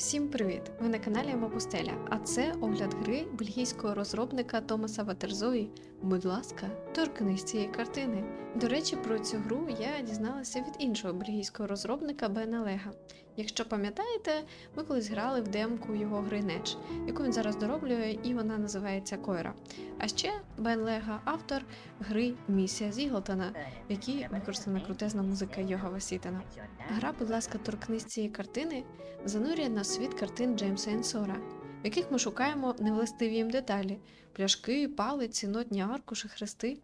Всім привіт! Ви на каналі Мапустеля, а це огляд гри бельгійського розробника Томаса Ватерзої. Будь ласка, торкнись цієї картини. До речі, про цю гру я дізналася від іншого бельгійського розробника Бена Лега. Якщо пам'ятаєте, ми колись грали в демку його гри Неч, яку він зараз дороблює, і вона називається Койра. А ще Бен Лега автор гри Місія Зіглтона, в якій використана крутезна музика Йога Васітена. Гра, будь ласка, торкнись цієї картини, занурює нас світ картин Джеймса Енсора, в яких ми шукаємо невластиві їм деталі: пляшки, палиці, нотні аркуші, хрести.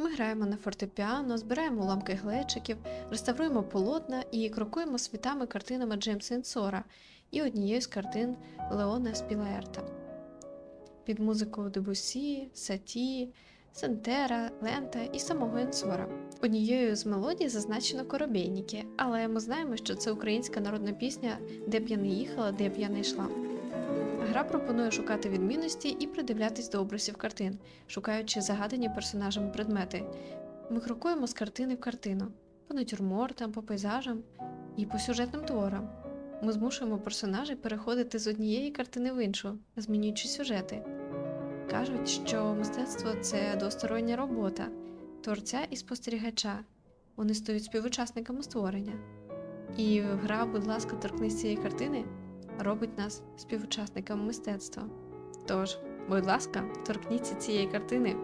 Ми граємо на фортепіано, збираємо уламки глечиків, реставруємо полотна і крокуємо світами картинами Джеймса Енсора і однією з картин Леона Спілаерта. Під музику Дебусі, Саті, Сентера, Лента і самого Енсора. Однією з мелодій зазначено коробейники, але ми знаємо, що це українська народна пісня Де б я не їхала, де б я не йшла. Гра пропонує шукати відмінності і придивлятись до образів картин, шукаючи загадані персонажами предмети. Ми крокуємо з картини в картину, по натюрмортам, по пейзажам і по сюжетним творам. Ми змушуємо персонажей переходити з однієї картини в іншу, змінюючи сюжети. Кажуть, що мистецтво це двостороння робота творця і спостерігача. Вони стають співучасниками створення. І гра, будь ласка, торкнись цієї картини, робить нас співучасниками мистецтва. Тож, будь ласка, торкніться цієї картини.